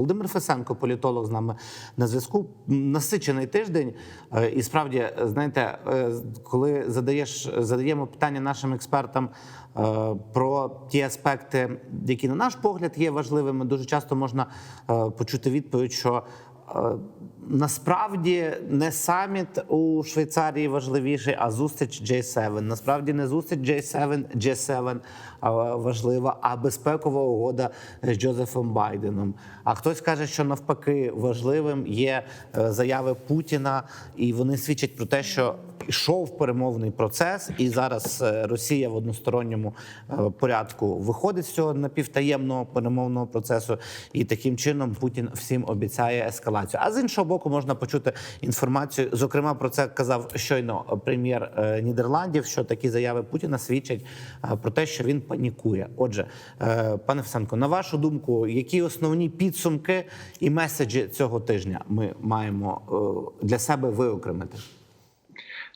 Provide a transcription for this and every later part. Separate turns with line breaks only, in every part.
Володимир Фесенко, політолог, з нами на зв'язку. Насичений тиждень, Е, і справді, знаєте, е, коли задаєш задаємо питання нашим експертам е, про ті аспекти, які на наш погляд є важливими, дуже часто можна почути відповідь, що насправді не саміт у Швейцарії важливіший, а зустріч J7. Насправді не зустріч J7, G7 важлива, а безпекова угода з Джозефом Байденом. А хтось каже, що навпаки важливим є е, заяви Путіна, і вони свідчать про те, що йшов перемовний процес, і зараз е, Росія в односторонньому е, порядку виходить з цього напівтаємного перемовного процесу, і таким чином Путін всім обіцяє ескалацію. А з іншого боку, можна почути інформацію. Зокрема, про це казав щойно прем'єр е, Нідерландів, що такі заяви Путіна свідчать про те, що він панікує. Отже, пане Фсенко, на вашу думку, які основні підсумки і меседжі цього тижня ми маємо для себе виокремити?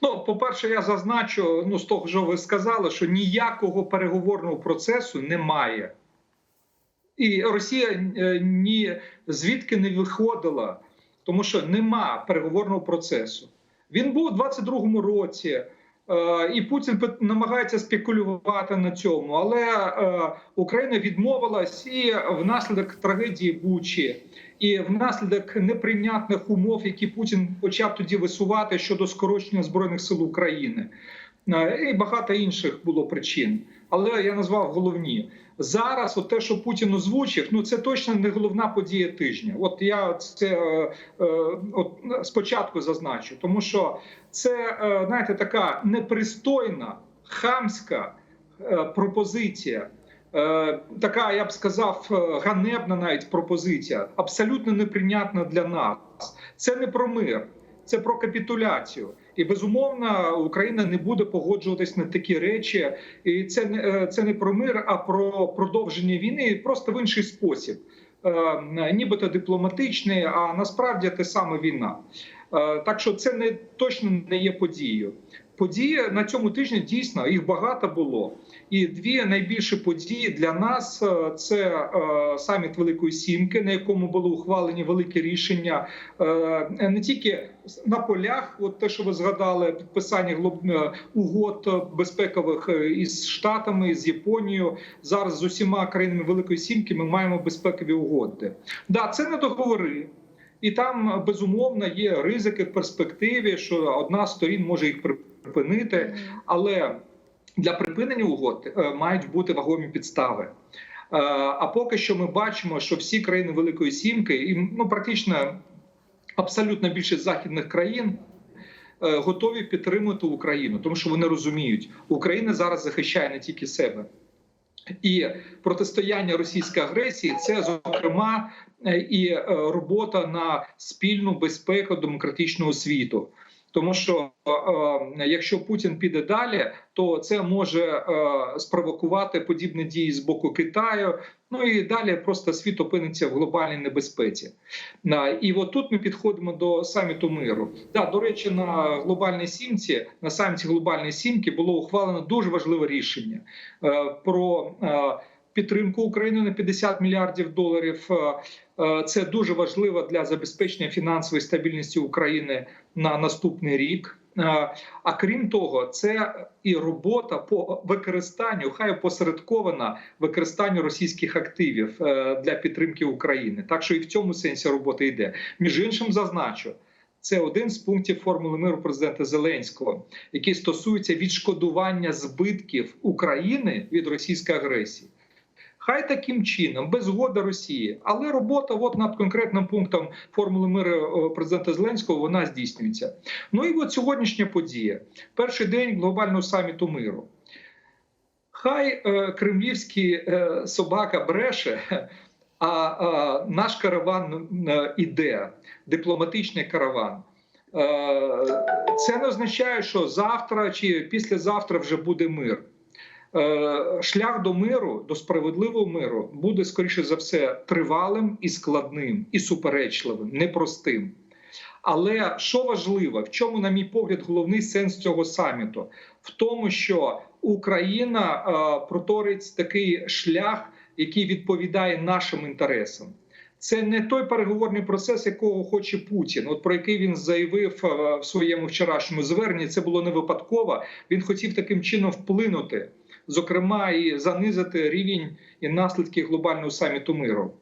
Ну, по-перше, я зазначу, ну з того, що ви сказали, що ніякого переговорного процесу немає. І Росія е, ні звідки не виходила, тому що нема переговорного процесу. Він був у 22-му році, і Путін намагається спекулювати на цьому. Але е, Україна відмовилась і внаслідок трагедії Бучі, і внаслідок неприйнятних умов, які Путін почав тоді висувати щодо скорочення збройних сил України. Е, І багато інших було причин, але я назвав головні зараз. От те, що Путін озвучив, ну це точно не головна подія тижня. От я це е, е, от спочатку зазначу, тому що це е, знаєте, така непристойна, хамська е, пропозиція. Е, Така, я б сказав, ганебна навіть пропозиція, абсолютно неприйнятна для нас. Це не про мир, це про капітуляцію. І безумовно Україна не буде погоджуватись на такі речі. І це не е, це не про мир, а про продовження війни просто в інший спосіб, Е, нібито дипломатичний, а насправді те саме війна. Е, Так що це не точно не є подією. Події на цьому тижні дійсно їх багато було. І дві найбільші події для нас е, це е, саміт Великої Сімки, на якому були ухвалені великі рішення е, не тільки на полях, от те, що ви згадали, підписання угод безпекових із Штатами, з Японією. Зараз з усіма країнами Великої Сімки ми маємо безпекові угоди. Да, це не договори. І там безумовно є ризики в перспективі, що одна з сторін може їх припинити, але для припинення угод е, мають бути вагомі підстави. Е, А поки що ми бачимо, що всі країни Великої Сімки, і ну практично абсолютно більшість західних країн. е, Готові підтримати Україну, тому що вони розуміють, Україна зараз захищає не тільки себе, і протистояння російської агресії це зокрема і робота на спільну безпеку демократичного світу. Тому що е, якщо Путін піде далі, то це може е, спровокувати подібні дії з боку Китаю. Ну і далі просто світ опиниться в глобальній небезпеці. На і от тут ми підходимо до саміту миру. Да, до речі, на глобальній сімці, на саміті глобальної сімки було ухвалено дуже важливе рішення е, про. е, Підтримку України на 50 мільярдів доларів Е, е, це дуже важливо для забезпечення фінансової стабільності України на наступний рік. Е, А крім того, це і робота по використанню, хай опосередкована використанню російських активів для підтримки України. Так що і в цьому сенсі робота йде. Між іншим, зазначу. Це один з пунктів формули миру президента Зеленського, який стосується відшкодування збитків України від російської агресії. Хай таким чином, без згоди Росії, але робота от над конкретним пунктом формули миру е, президента Зеленського вона здійснюється. Ну і от сьогоднішня подія, перший день глобального саміту миру. Хай е, кремлівський е, собака бреше, а, а наш караван е, іде, дипломатичний караван. Е, Це не означає, що завтра чи післязавтра вже буде мир. Е, Шлях до миру, до справедливого миру, буде скоріше за все тривалим і складним, і суперечливим, непростим. Але що важливо, в чому, на мій погляд, головний сенс цього саміту? В тому, що Україна е, проторить такий шлях, який відповідає нашим інтересам. Це не той переговорний процес, якого хоче Путін, от про який він заявив е, в своєму вчорашньому зверненні. Це було не випадково. Він хотів таким чином вплинути, зокрема, і занизити рівень і наслідки глобального саміту миру,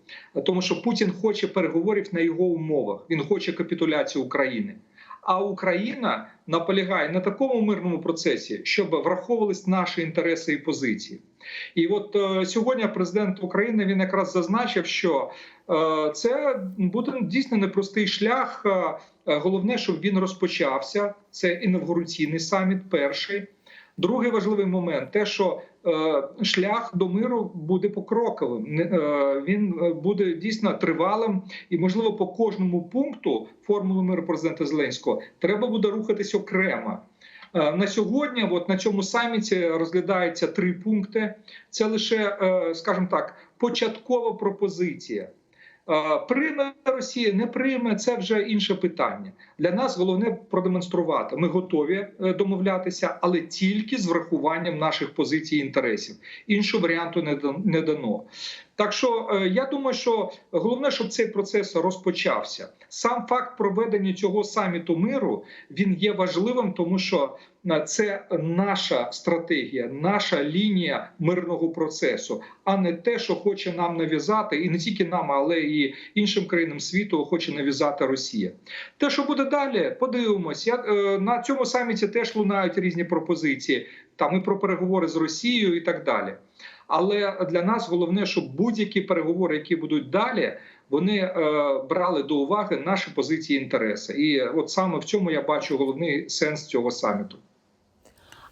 тому що Путін хоче переговорів на його умовах. Він хоче капітуляції України. А Україна наполягає на такому мирному процесі, щоб враховувались наші інтереси і позиції. І от е, сьогодні президент України він якраз зазначив, що е, це буде дійсно непростий шлях. Е, е, Головне, щоб він розпочався. Це інавгураційний саміт, перший. Другий важливий момент те, що е, шлях до миру буде покроковим. Е, він е, буде дійсно тривалим, і можливо по кожному пункту формули миру президента Зеленського треба буде рухатись окремо. На сьогодні, от на цьому саміті розглядається три пункти. Це лише, скажімо так, початкова пропозиція. Прийме Росія, не прийме це вже інше питання. Для нас головне продемонструвати. Ми готові е, домовлятися, але тільки з врахуванням наших позицій і інтересів. Іншого варіанту не дано. Так що е, я думаю, що головне, щоб цей процес розпочався. Сам факт проведення цього саміту миру він є важливим, тому що е, це наша стратегія, наша лінія мирного процесу, а не те, що хоче нам нав'язати, і не тільки нам, але і іншим країнам світу хоче нав'язати Росія. Те, що буде далі, подивимось. Я е, на цьому саміті теж лунають різні пропозиції. Там і про переговори з Росією, і так далі. Але для нас головне, щоб будь-які переговори, які будуть далі, вони е, брали до уваги наші позиції і інтереси. І от саме в цьому я бачу головний сенс цього саміту.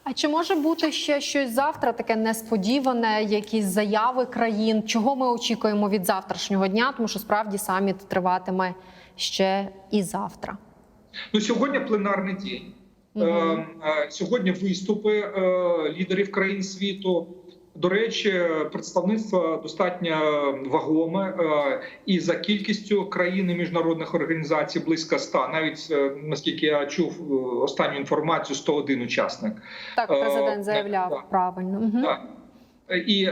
А чи може бути ще щось завтра, таке несподіване, якісь заяви країн? Чого ми очікуємо від завтрашнього дня? Тому що справді саміт триватиме ще і завтра.
Ну сьогодні пленарний день. Е, Сьогодні виступи е, лідерів країн світу. До речі, представництво достатньо вагоме е, і за кількістю країн і міжнародних організацій близько ста. Навіть е, наскільки я чув е, останню інформацію, 101 учасник.
Так, президент заявляв
так.
правильно.
Так. І е,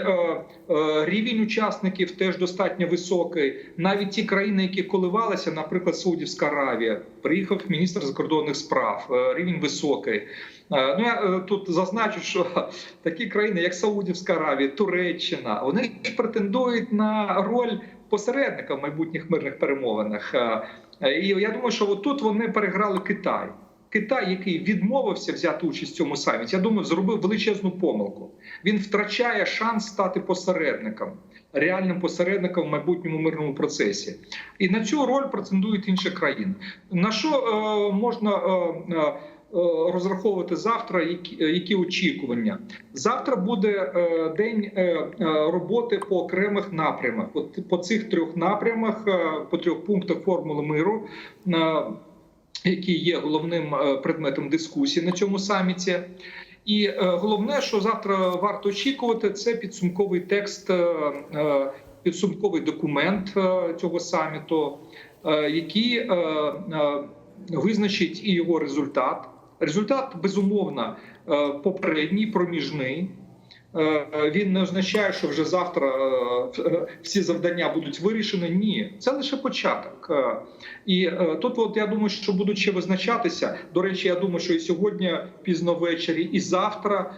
е, рівень учасників теж достатньо високий. Навіть ті країни, які коливалися, наприклад, Саудівська Аравія, приїхав міністр закордонних справ. е, рівень високий. Е, ну я е, тут зазначу, що такі країни, як Саудівська Аравія, Туреччина, вони претендують на роль посередника в майбутніх мирних перемовинах. Е, е, І я думаю, що отут вони переграли Китай. Китай, який відмовився взяти участь в цьому саміті, я думаю, зробив величезну помилку. Він втрачає шанс стати посередником, реальним посередником в майбутньому мирному процесі. І на цю роль претендують інші країни. На що е, можна е, е, розраховувати завтра? Які, е, які очікування? Завтра буде е, день е, е, роботи по окремих напрямах. От по цих трьох напрямах, е, по трьох пунктах формули миру. е, які є головним е, предметом дискусії на цьому саміті. І е, головне, що завтра варто очікувати, це підсумковий текст, е, підсумковий документ цього саміту, який визначить і його результат. Результат безумовно попередній, проміжний. Е, Він не означає, що вже завтра е, всі завдання будуть вирішені. Ні, це лише початок. Е, І тут, от я думаю, що будуть ще визначатися. До речі, я думаю, що і сьогодні пізно ввечері, і завтра,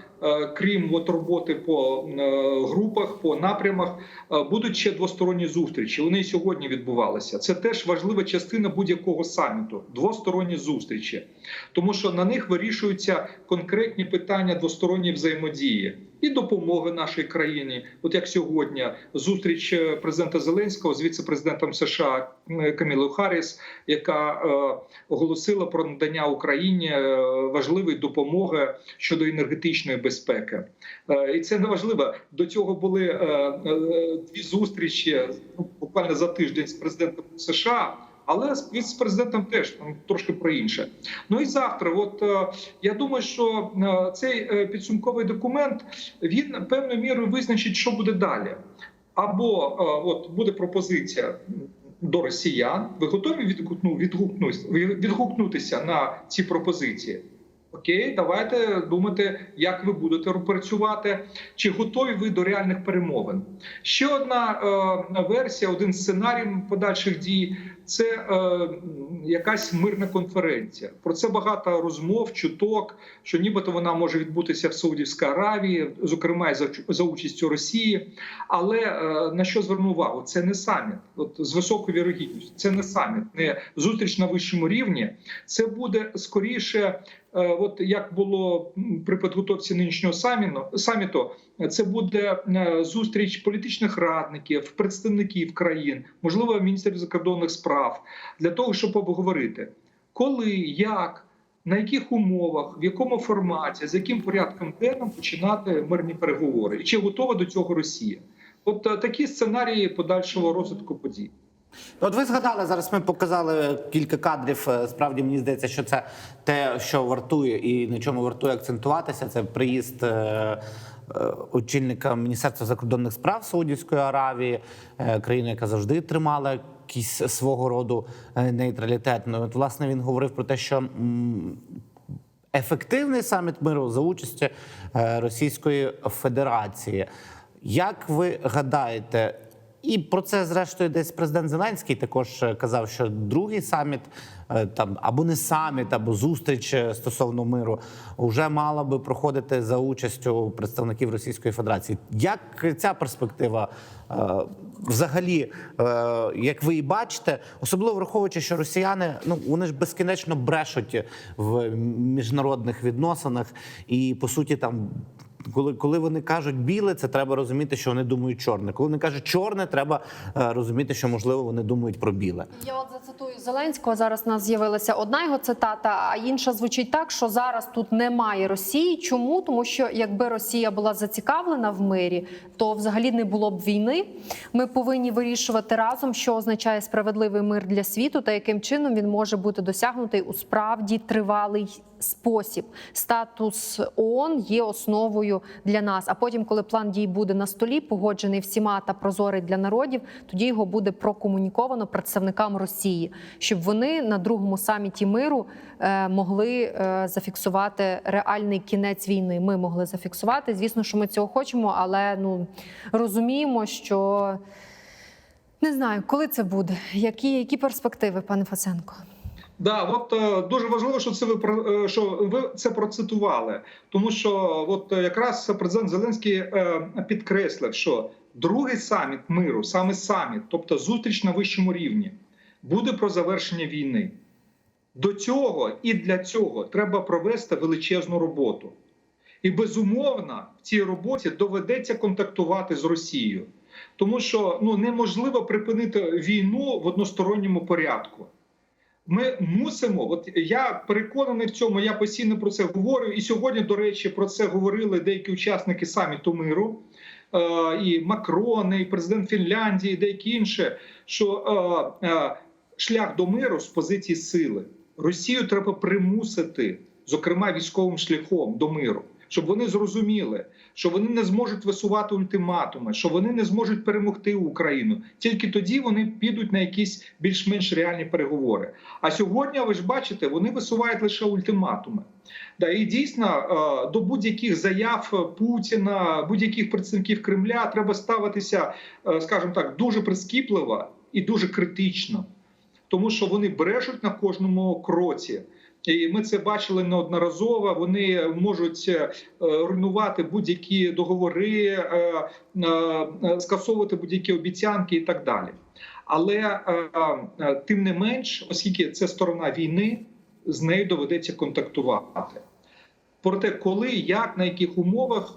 крім от роботи по е, групах, по напрямах, е, будуть ще двосторонні зустрічі. Вони сьогодні відбувалися. Це теж важлива частина будь-якого саміту двосторонні зустрічі, тому що на них вирішуються конкретні питання двосторонньої взаємодії. І допомоги нашій країні, от як сьогодні, зустріч е, президента Зеленського з віце-президентом США е, Камілою Харріс, яка е, оголосила про надання Україні е, важливої допомоги щодо енергетичної безпеки, е, і це не важливо. До цього були е, е, дві зустрічі ну, буквально за тиждень з президентом США. Але з віце-президентом теж трошки про інше. Ну і завтра, от я думаю, що цей підсумковий документ він певною мірою визначить, що буде далі. Або от буде пропозиція до росіян. Ви готові відгукну, відгукнутися, відгукнутися на ці пропозиції? Окей, давайте думати, як ви будете працювати, чи готові ви до реальних перемовин. Ще одна е, версія, один сценарій подальших дій це е, якась мирна конференція. Про це багато розмов, чуток, що нібито вона може відбутися в Саудівській Аравії, зокрема і за, за участю Росії. Але е, на що зверну увагу? Це не саміт. От з високою вірогідністю, це не саміт, не зустріч на вищому рівні. Це буде скоріше. Е, От як було при підготовці нинішнього саміту, саміту, це буде е, зустріч політичних радників, представників країн, можливо, міністрів закордонних справ, для того, щоб обговорити, коли, як, на яких умовах, в якому форматі, з яким порядком денним починати мирні переговори, і чи готова до цього Росія? От е, такі сценарії подальшого розвитку подій.
От ви згадали зараз. Ми показали кілька кадрів. Е, Справді мені здається, що це те, що вартує і на чому вартує акцентуватися. Це приїзд. Е, Очільника Міністерства закордонних справ Саудівської Аравії, е, країни, яка завжди тримала якийсь свого роду е, нейтралітет. Ну, от, власне, він говорив про те, що ефективний саміт миру за участі Російської Федерації. Як ви гадаєте, і про це зрештою десь президент Зеленський також е, казав, що другий саміт е, там або не саміт, або зустріч е, стосовно миру вже мала би проходити за участю представників Російської Федерації. Як ця перспектива взагалі, як ви і бачите, особливо враховуючи, що росіяни ну вони ж безкінечно брешуть в міжнародних відносинах, і по суті там. Коли, коли вони кажуть біле, це треба розуміти, що вони думають чорне. Коли вони кажуть чорне, треба е, розуміти, що можливо вони думають про біле.
Я от зацитую Зеленського. Зараз у нас з'явилася одна його цитата, а інша звучить так, що зараз тут немає Росії. Чому? Тому що якби Росія була зацікавлена в мирі, то взагалі не було б війни. Ми повинні вирішувати разом, що означає справедливий мир для світу, та яким чином він може бути досягнутий у справді тривалий спосіб. Статус ООН є основою для нас. А потім, коли план дій буде на столі, погоджений всіма та прозорий для народів, тоді його буде прокомуніковано представникам Росії, щоб вони на другому саміті миру е, могли е, зафіксувати реальний кінець війни. Ми могли зафіксувати. Звісно, що ми цього хочемо, але ну розуміємо, що не знаю, коли це буде, які, які перспективи, пане Фасенко.
Да, от е, дуже важливо, що це ви е, що ви це процитували, тому що от е, якраз президент Зеленський підкреслив, що другий саміт миру, саме саміт, тобто зустріч на вищому рівні, буде про завершення війни. До цього і для цього треба провести величезну роботу. І безумовно, в цій роботі доведеться контактувати з Росією, тому що ну неможливо припинити війну в односторонньому порядку. Ми мусимо, от я переконаний в цьому, я постійно про це говорю. І сьогодні, до речі, про це говорили деякі учасники саміту миру, е, і Макрон, і президент Фінляндії, і деякі інші, що е, е, шлях до миру з позиції сили Росію треба примусити, зокрема військовим шляхом до миру, щоб вони зрозуміли, що вони не зможуть висувати ультиматуми, що вони не зможуть перемогти Україну. Тільки тоді вони підуть на якісь більш-менш реальні переговори. А сьогодні, ви ж бачите, вони висувають лише ультиматуми. Да, і дійсно е, до будь-яких заяв Путіна, будь-яких представників Кремля треба ставитися, е, скажімо так, дуже прискіпливо і дуже критично, тому що вони брешуть на кожному кроці. І ми це бачили неодноразово. Вони можуть е, руйнувати будь-які договори, е, е, скасовувати будь-які обіцянки і так далі. Але тим не менш, оскільки це сторона війни, з нею доведеться контактувати. Проте, коли, як, на яких умовах,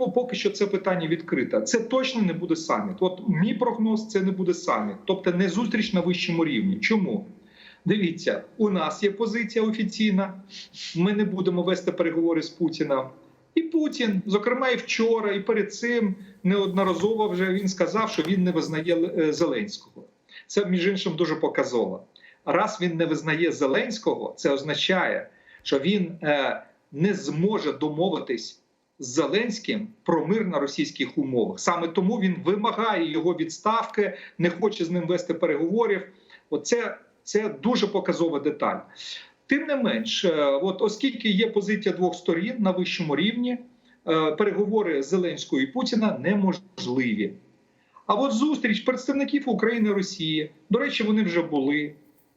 ну поки що це питання відкрите. Це точно не буде саміт. От мій прогноз це не буде саміт, тобто не зустріч на вищому рівні. Чому? Дивіться, у нас є позиція офіційна. Ми не будемо вести переговори з Путіном. І Путін, зокрема, і вчора, і перед цим неодноразово вже він сказав, що він не визнає е, Зеленського. Це між іншим дуже показово. Раз він не визнає Зеленського, це означає, що він е, не зможе домовитись з Зеленським про мир на російських умовах. Саме тому він вимагає його відставки, не хоче з ним вести переговорів. Оце це дуже показова деталь. Тим не менш, е, от оскільки є позиція двох сторін на вищому рівні, е, переговори Зеленського і Путіна неможливі. А от зустріч представників України і Росії, до речі, вони вже були,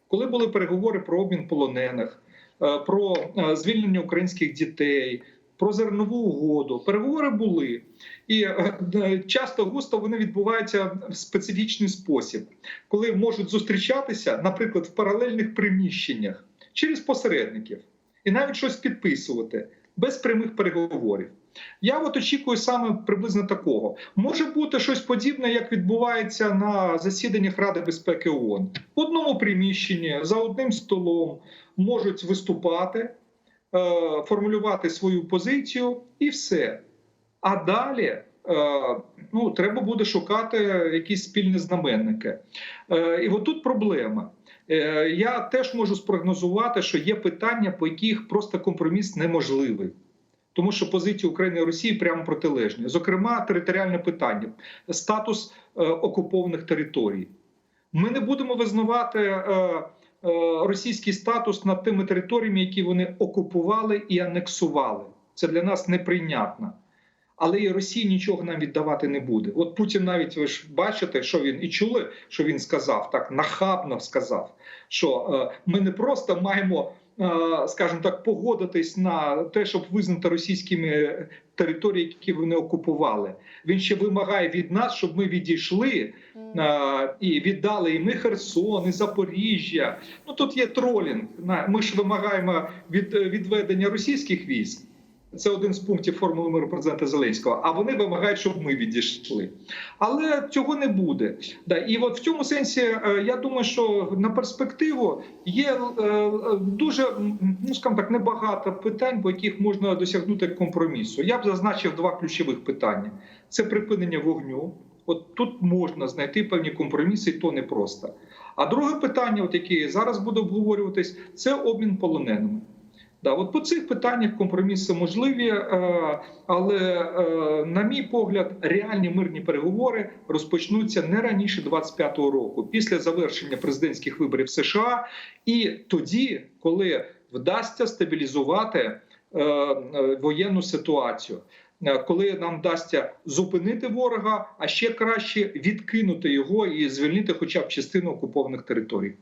коли були переговори про обмін полонених, е, про звільнення українських дітей, про зернову угоду. Переговори були. І е, е, часто густо вони відбуваються в специфічний спосіб, коли можуть зустрічатися, наприклад, в паралельних приміщеннях через посередників і навіть щось підписувати без прямих переговорів. Я от очікую саме приблизно такого. Може бути щось подібне, як відбувається на засіданнях Ради безпеки ООН. В одному приміщенні за одним столом можуть виступати, формулювати свою позицію і все. А далі е, ну, треба буде шукати якісь спільні знаменники. Е, І отут проблема. Е, Я теж можу спрогнозувати, що є питання, по яких просто компроміс неможливий. Тому що позиції України і Росії прямо протилежні. Зокрема, територіальне питання, статус е, окупованих територій. Ми не будемо визнавати е, е, російський статус над тими територіями, які вони окупували і анексували. Це для нас неприйнятно. Але і Росія нічого нам віддавати не буде. От Путін навіть ви ж бачите, що він і чули, що він сказав, так нахабно сказав, що е, ми не просто маємо, е, скажімо так, погодитись на те, щоб визнати російськими території, які вони окупували. Він ще вимагає від нас, щоб ми відійшли е, і віддали і ми Херсон, і Запоріжжя. Ну тут є тролінг. Ми ж вимагаємо від відведення російських військ. Це один з пунктів формули миру президента Зеленського. А вони вимагають, щоб ми відійшли. Але цього не буде. Да, і от в цьому сенсі е, я думаю, що на перспективу є е, дуже ну скажімо так, небагато питань, по яких можна досягнути компромісу. Я б зазначив два ключових питання: це припинення вогню. От тут можна знайти певні компроміси, і то непросто. А друге питання, от яке зараз буде обговорюватись, це обмін полоненими. Да, от по цих питаннях компроміси можливі, е, але, е, на мій погляд, реальні мирні переговори розпочнуться не раніше 25-го року, після завершення президентських виборів США, і тоді, коли вдасться стабілізувати е, воєнну ситуацію. Коли нам вдасться зупинити ворога, а ще краще відкинути його і звільнити хоча б частину окупованих територій.